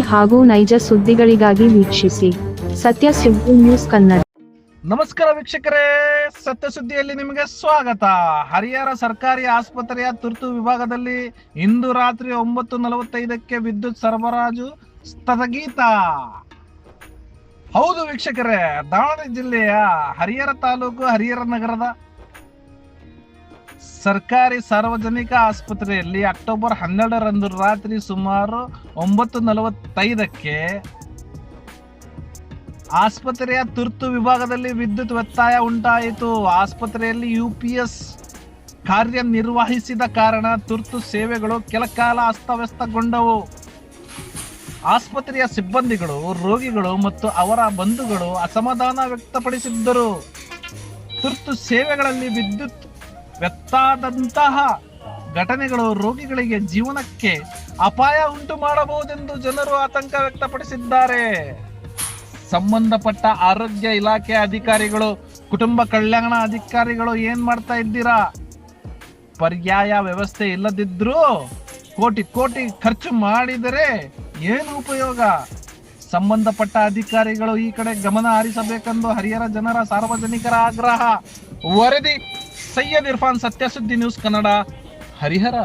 ಹಾಗೂ ನೈಜ ಸುದ್ದಿಗಳಿಗಾಗಿ ವೀಕ್ಷಿಸಿ. ಸತ್ಯ ಸುದ್ದಿ ನ್ಯೂಸ್ ಕನ್ನಡ. ನಮಸ್ಕಾರ ವೀಕ್ಷಕರೇ, ಸತ್ಯ ಸುದ್ದಿಯಲ್ಲಿ ನಿಮಗೆ ಸ್ವಾಗತ. ಹರಿಹರ ಸರ್ಕಾರಿ ಆಸ್ಪತ್ರೆಯ ತುರ್ತು ವಿಭಾಗದಲ್ಲಿ ಇಂದು ರಾತ್ರಿ ಒಂಬತ್ತು ನಲವತ್ತೈದಕ್ಕೆ ವಿದ್ಯುತ್ ಸರಬರಾಜು ಸ್ಥಗಿತ. ಹೌದು ವೀಕ್ಷಕರೇ, ದಾವಣಗೆರೆ ಜಿಲ್ಲೆಯ ಹರಿಹರ ತಾಲೂಕು ಹರಿಹರ ನಗರದ ಸರ್ಕಾರಿ ಸಾರ್ವಜನಿಕ ಆಸ್ಪತ್ರೆಯಲ್ಲಿ ಅಕ್ಟೋಬರ್ ಹನ್ನೆರಡರಂದು ರಾತ್ರಿ ಸುಮಾರು ಒಂಬತ್ತು ನಲವತ್ತೈದಕ್ಕೆ ಆಸ್ಪತ್ರೆಯ ತುರ್ತು ವಿಭಾಗದಲ್ಲಿ ವಿದ್ಯುತ್ ವ್ಯತ್ಯಯ ಉಂಟಾಯಿತು. ಆಸ್ಪತ್ರೆಯಲ್ಲಿ ಯು ಪಿ ಎಸ್ ಕಾರ್ಯನಿರ್ವಹಿಸಿದ ಕಾರಣ ತುರ್ತು ಸೇವೆಗಳು ಕೆಲಕಾಲ ಅಸ್ತವ್ಯಸ್ತಗೊಂಡವು. ಆಸ್ಪತ್ರೆಯ ಸಿಬ್ಬಂದಿಗಳು, ರೋಗಿಗಳು ಮತ್ತು ಅವರ ಬಂಧುಗಳು ಅಸಮಾಧಾನ ವ್ಯಕ್ತಪಡಿಸಿದ್ದರು. ತುರ್ತು ಸೇವೆಗಳಲ್ಲಿ ವಿದ್ಯುತ್ ವ್ಯತ್ತಾದಂತಹ ಘಟನೆಗಳು ರೋಗಿಗಳಿಗೆ ಜೀವನಕ್ಕೆ ಅಪಾಯ ಉಂಟು ಮಾಡಬಹುದೆಂದು ಜನರು ಆತಂಕ ವ್ಯಕ್ತಪಡಿಸಿದ್ದಾರೆ. ಸಂಬಂಧಪಟ್ಟ ಆರೋಗ್ಯ ಇಲಾಖೆ ಅಧಿಕಾರಿಗಳು, ಕುಟುಂಬ ಕಲ್ಯಾಣ ಅಧಿಕಾರಿಗಳು ಏನ್ ಮಾಡ್ತಾ ಇದ್ದೀರಾ? ಪರ್ಯಾಯ ವ್ಯವಸ್ಥೆ ಇಲ್ಲದಿದ್ರೂ ಕೋಟಿ ಕೋಟಿ ಖರ್ಚು ಮಾಡಿದರೆ ಏನು ಉಪಯೋಗ? ಸಂಬಂಧಪಟ್ಟ ಅಧಿಕಾರಿಗಳು ಈ ಕಡೆ ಗಮನ ಹರಿಸಬೇಕೆಂದು ಹರಿಹರ ಜನರ ಸಾರ್ವಜನಿಕರ ಆಗ್ರಹ. ವರದಿ ಸೈಯದ್ ಇರ್ಫಾನ್ ಸತ್ಯಸುದ್ದಿ ನ್ಯೂಸ್ ಕನ್ನಡ ಹರಿಹರ.